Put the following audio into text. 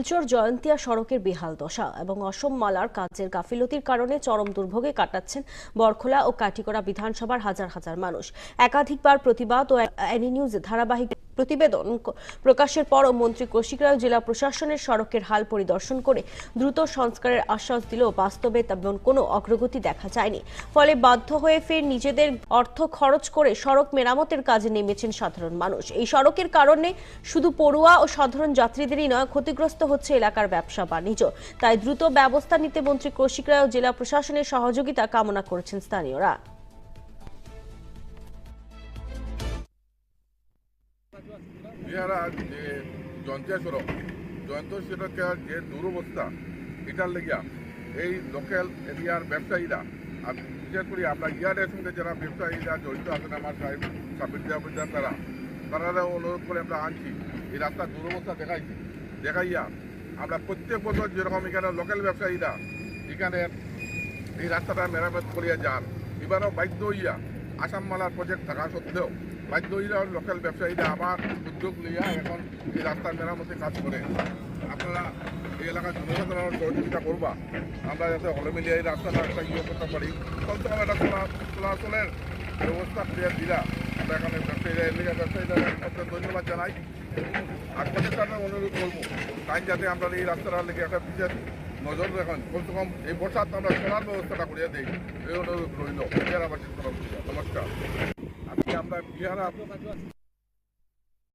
শিলচর জয়ন্তিয়া সড়কের বেহাল দশা এবং অসম মালার কাজের গাফিলতির কারণে চরম দুর্ভোগে কাটাচ্ছেন বরখোলা ও কাটিকড়া বিধানসভার হাজার হাজার মানুষ একাধিকবার প্রতিবাদ ও এনি নিউজ ধারাবাহিক প্রতিবেদন প্রকাশের পরও মন্ত্রী কৌশিক রায় জেলা প্রশাসনের সড়কের হাল পরিদর্শন করে দ্রুত সংস্কারের আশ্বাস দিলেও বাস্তবে তেমন কোনো অগ্রগতি দেখা যায়নি। ফলে বাধ্য হয়ে ফের নিজেদের অর্থ খরচ করে সড়ক মেরামতের কাজে নেমেছেন সাধারণ মানুষ। এই সড়কের কারণে শুধু পড়ুয়া ও সাধারণ যাত্রীদেরই নয়, ক্ষতিগ্রস্ত হচ্ছে এলাকার ব্যবসা বাণিজ্য। তাই দ্রুত ব্যবস্থা নিতে মন্ত্রী কৌশিক রায় ও জেলা প্রশাসনের সহযোগিতা কামনা করেছেন স্থানীয়রা। বিহারা যে জয়ন্তিয়া সড়ক জয়ন্ত সড়কের যে দুরবস্থা, এটার লেগিয়া এই লোকাল এরিয়ার ব্যবসায়ীরা, আর বিশেষ করে আমরা ইয়ারের সঙ্গে যারা ব্যবসায়ীরা জড়িত আছেন আমার সাহেব সাবির দেওয়া তারা তারা অনুরোধ করে আমরা আনছি, এই রাস্তার দুরবস্থা দেখাইছি, দেখাইয়া আমরা প্রত্যেক বছর যেরকম এখানে লোকাল ব্যবসায়ীরা এখানে এই রাস্তাটা মেরামত করিয়া যান, এবারও বাধ্য হইয়া আসাম মালার প্রজেক্ট থাকা সত্ত্বেও বাধ্য হইয়া লোকাল ব্যবসায়ীরা আবার উদ্যোগ লইয়া এখন এই রাস্তার মেরামতে কাজ করে। আপনারা এই এলাকার জনসাধারণ সহযোগিতা করবা। আমরা যাতে হলে মিলিয়ে এই রাস্তাটা একটা ইয়ে করতে পারি। কম একটা চলা- চলাচলের ব্যবস্থা করে দিলা। আমরা এখানে ব্যবসায়ীরা এলাকা ব্যবসায়ীরা ধন্যবাদ জানাই। আর প্রত্যেকটা অনুরোধ করব। তাই যাতে আমরা এই রাস্তাটার লেগে একটা বিশেষ নজর রাখেন কমসে কম, এই বর্ষার আমরা সোনার ব্যবস্থাটা করিয়া দিই। এই অনুরোধ রইল বিহারাবাসীর তরফ। নমস্কার। আজকে আমরা বিহারা